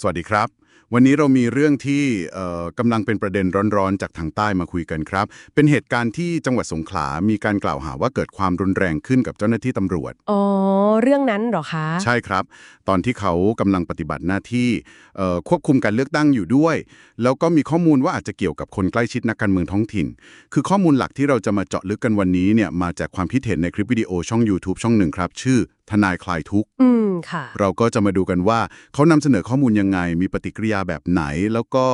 สวัสดีครับ วันนี้เรามีเรื่องที่เอ่อกำลังเป็นประเด็นร้อนๆ จากทางใต้มาคุยกันครับ เป็นเหตุการณ์ที่จังหวัดสงขลา มีการกล่าวหาว่าเกิดความรุนแรงขึ้นกับเจ้าหน้าที่ตำรวจ อ๋อ เรื่องนั้นเหรอคะ ใช่ครับ ตอนที่เขากำลังปฏิบัติหน้าที่เอ่อควบคุมการเลือกตั้งอยู่ด้วย แล้วก็มีข้อมูลว่าอาจจะเกี่ยวกับคนใกล้ชิดนักการเมืองท้องถิ่น คือข้อมูลหลักที่เราจะมาเจาะลึกกันวันนี้เนี่ยมาจากความคิดเห็นในคลิปวิดีโอช่อง YouTube ช่องหนึ่งครับ ชื่อทนายคลายทุกข์อืมค่ะเราก็จะมาดูกันว่าเขานำเสนอข้อมูลยังไงมีปฏิกิริยาแบบไหน แล้วก็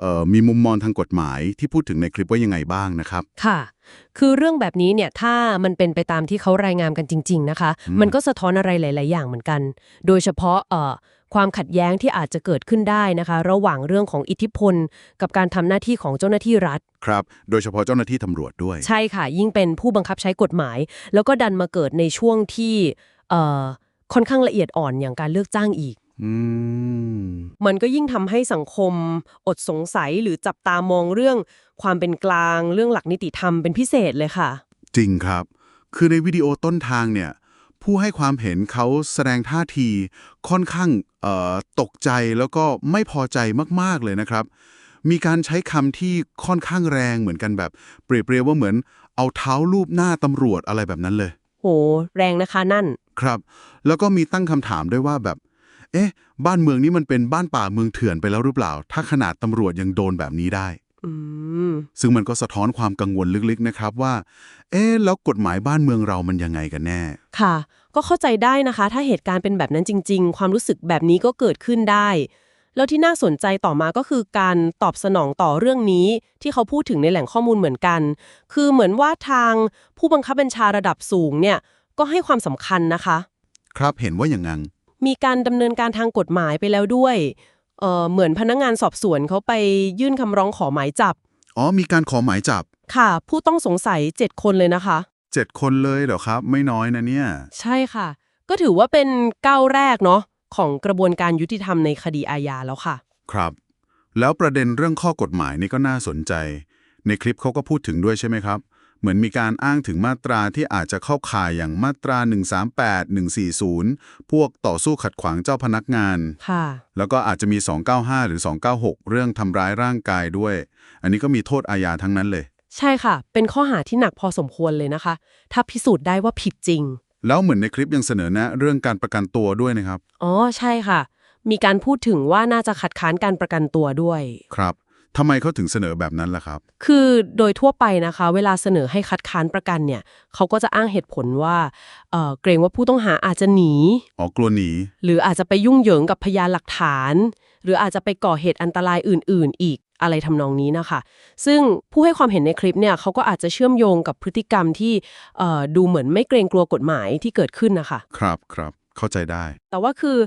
เอ่อมีมุมมองทางกฎหมายที่พูดถึงในคลิปว่ายังไงบ้างนะครับ ค่ะ คือเรื่องแบบนี้เนี่ยถ้ามันเป็นไปตามที่เขารายงานกันจริง ๆ นะคะ มันก็สะท้อนอะไรหลาย ๆ อย่างเหมือนกัน โดยเฉพาะเอ่อความขัดแย้งที่อาจจะเกิดขึ้นได้นะคะ ระหว่างเรื่องของอิทธิพล กับการทำหน้าที่ของเจ้าหน้าที่รัฐ ครับ โดยเฉพาะเจ้าหน้าที่ตำรวจด้วย ใช่ค่ะ ยิ่งเป็นผู้บังคับใช้กฎหมาย แล้วก็ดันมาเกิดในช่วงที่เอ่อค่อนข้างละเอียดอ่อนอย่างการเลือกจ้างอีกอื มมันก็ยิ่งทำให้สังคม อดสงสัยหรือจับตามองเรื่องความเป็นกลาง เรื่องหลักนิติธรรมเป็นพิเศษเลยค่ะ จริงครับ คือในวิดีโอต้นทางเนี่ย ผู้ให้ความเห็นเขาแสดงท่าทีค่อนข้างเอ่อตกใจแล้วก็ไม่พอใจมาก ๆ เลยนะครับ มีการใช้คำที่ค่อนข้างแรงเหมือนกันแบบ เปรียบเปรียบว่าเหมือนเอาเท้าลูบหน้าตำรวจอะไรแบบนั้นเลย โห แรงนะคะนั่น ครับ แล้วก็มีตั้งคำถามด้วยว่าแบบ เอ๊ะ บ้านเมืองนี้มันเป็นบ้านป่าเมืองเถื่อนไปแล้วหรือเปล่า ถ้าขนาดตำรวจยังโดนแบบนี้ได้อืมซึ่งมันก็สะท้อนความกังวลลึกๆนะครับว่า เอ๊ะ แล้วกฎหมายบ้านเมืองเรามันยังไงกันแน่ ค่ะ ก็เข้าใจได้นะคะ ถ้าเหตุการณ์เป็นแบบนั้นจริง ๆ ความรู้สึกแบบนี้ก็เกิดขึ้นได้ แล้วที่น่าสนใจต่อมาก็คือการตอบสนองต่อเรื่องนี้ ที่เขาพูดถึงในแหล่งข้อมูลเหมือนกัน คือเหมือนว่าทางผู้บังคับบัญชาระดับสูงเนี่ย ก็ให้ความสำคัญนะคะ ครับ เห็นว่าอย่างงั้น มีการดำเนินการทางกฎหมายไปแล้วด้วยเอ่อเหมือนพนักงานสอบสวนเขาไปยื่นคำร้องขอหมายจับ อ๋อ มีการขอหมายจับ ค่ะ ผู้ต้องสงสัย 7 คนเลยนะคะเจ็ดคนเลยเหรอครับ ไม่น้อยนะเนี่ย ใช่ค่ะ ก็ถือว่าเป็นก้าวแรกเนาะของกระบวนการยุติธรรมในคดีอาญาแล้วค่ะ ครับ แล้วประเด็นเรื่องข้อกฎหมายนี่ก็น่าสนใจ ในคลิปเขาก็พูดถึงด้วยใช่ไหมครับ เหมือนมีการอ้างถึงมาตราที่อาจจะเข้าข่ายอย่างมาตรา 138 140 พวกต่อสู้ขัดขวางเจ้าพนักงาน ค่ะ แล้วก็อาจจะมี 295 หรือ 296 เรื่องทำร้ายร่างกายด้วย อันนี้ก็มีโทษอาญาทั้งนั้นเลย ใช่ค่ะ เป็นข้อหาที่หนักพอสมควรเลยนะคะ ถ้าพิสูจน์ได้ว่าผิดจริง แล้วเหมือนในคลิปยังเสนอแนะเรื่องการประกันตัวด้วยนะครับ อ๋อ ใช่ค่ะ มีการพูดถึงว่าน่าจะขัดค้านการประกันตัวด้วย ครับ ทำไมเขาถึงเสนอแบบนั้นล่ะครับ คือโดยทั่วไปนะคะ เวลาเสนอให้คัดค้านประกันเนี่ยเขาก็จะอ้างเหตุผลว่าเอ่อเกรงว่าผู้ต้องหาอาจจะหนี อ๋อกลัวหนี หรืออาจจะไปยุ่งเหยิงกับพยานหลักฐาน หรืออาจจะไปก่อเหตุอันตรายอื่น ๆ อีกอะไรทำนองนี้นะคะ ซึ่งผู้ให้ความเห็นในคลิปเนี่ยเขาก็อาจจะเชื่อมโยงกับพฤติกรรมที่เอ่อดูเหมือนไม่เกรงกลัวกฎหมายที่เกิดขึ้นนะคะ ครับครับเข้าใจได้ แต่ว่าคือ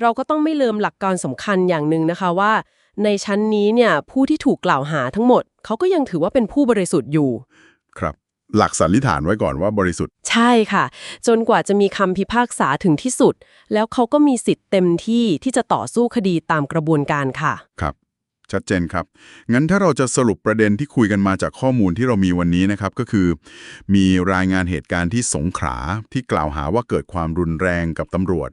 เราก็ต้องไม่ลืมหลักการสำคัญอย่างหนึ่งนะคะว่า ในชั้นนี้เนี่ยผู้ที่ถูกกล่าวหาทั้งหมด เขาก็ยังถือว่าเป็นผู้บริสุทธิ์อยู่ ครับหลักสันนิษฐานไว้ก่อนว่าบริสุทธิ์ ใช่ค่ะ จนกว่าจะมีคำพิพากษาถึงที่สุด แล้วเขาก็มีสิทธิ์เต็มที่ที่จะต่อสู้คดีตามกระบวนการค่ะ ครับ ชัดเจนครับ งั้นถ้าเราจะสรุปประเด็นที่คุยกันมาจากข้อมูลที่เรามีวันนี้นะครับ ก็คือ มีรายงานเหตุการณ์ที่สงขลาที่กล่าวหาว่าเกิดความรุนแรงกับตำรวจ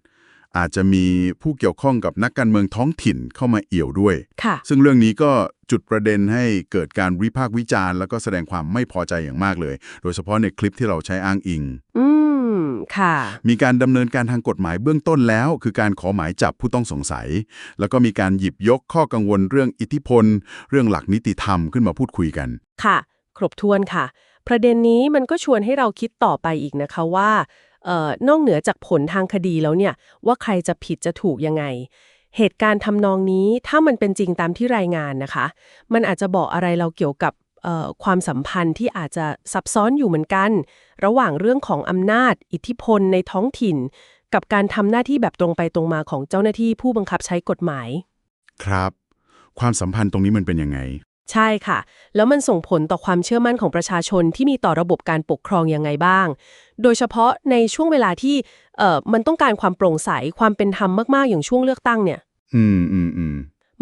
อาจจะมีผู้เกี่ยวข้องกับนักการเมืองท้องถิ่นเข้ามาเอี่ยวด้วย ค่ะ ซึ่งเรื่องนี้ก็จุดประเด็นให้เกิดการวิพากษ์วิจารณ์ แล้วก็แสดงความไม่พอใจอย่างมากเลย โดยเฉพาะในคลิปที่เราใช้อ้างอิง อืม ค่ะ มีการดำเนินการทางกฎหมายเบื้องต้นแล้ว คือการขอหมายจับผู้ต้องสงสัย แล้วก็มีการหยิบยกข้อกังวลเรื่องอิทธิพล เรื่องหลักนิติธรรมขึ้นมาพูดคุยกัน ค่ะ ครบถ้วนค่ะ ประเด็นนี้มันก็ชวนให้เราคิดต่อไปอีกนะคะว่าเอ่อ นอกเหนือจากผลทางคดีแล้วเนี่ย ว่าใครจะผิดจะถูกยังไง เหตุการณ์ทำนองนี้ถ้ามันเป็นจริงตามที่รายงานนะคะ มันอาจจะบอกอะไรเราเกี่ยวกับความสัมพันธ์ที่อาจจะซับซ้อนอยู่เหมือนกัน ระหว่างเรื่องของอำนาจ อิทธิพลในท้องถิ่น กับการทำหน้าที่แบบตรงไปตรงมาของเจ้าหน้าที่ผู้บังคับใช้กฎหมาย ครับ ความสัมพันธ์ตรงนี้มันเป็นยังไง ใช่ค่ะ แล้วมันส่งผลต่อความเชื่อมั่นของประชาชนที่มีต่อระบบการปกครองยังไงบ้าง โดยเฉพาะในช่วงเวลาที่เอ่อมันต้องการความโปร่งใสความเป็นธรรมมากๆอย่างช่วงเลือกตั้งเนี่ย อืมอืมอืม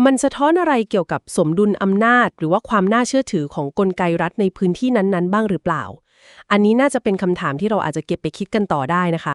มันสะท้อนอะไรเกี่ยวกับสมดุลอำนาจ หรือว่าความน่าเชื่อถือของกลไกรัฐในพื้นที่นั้นๆ บ้างหรือเปล่า อันนี้น่าจะเป็นคำถามที่เราอาจจะเก็บไปคิดกันต่อได้นะคะ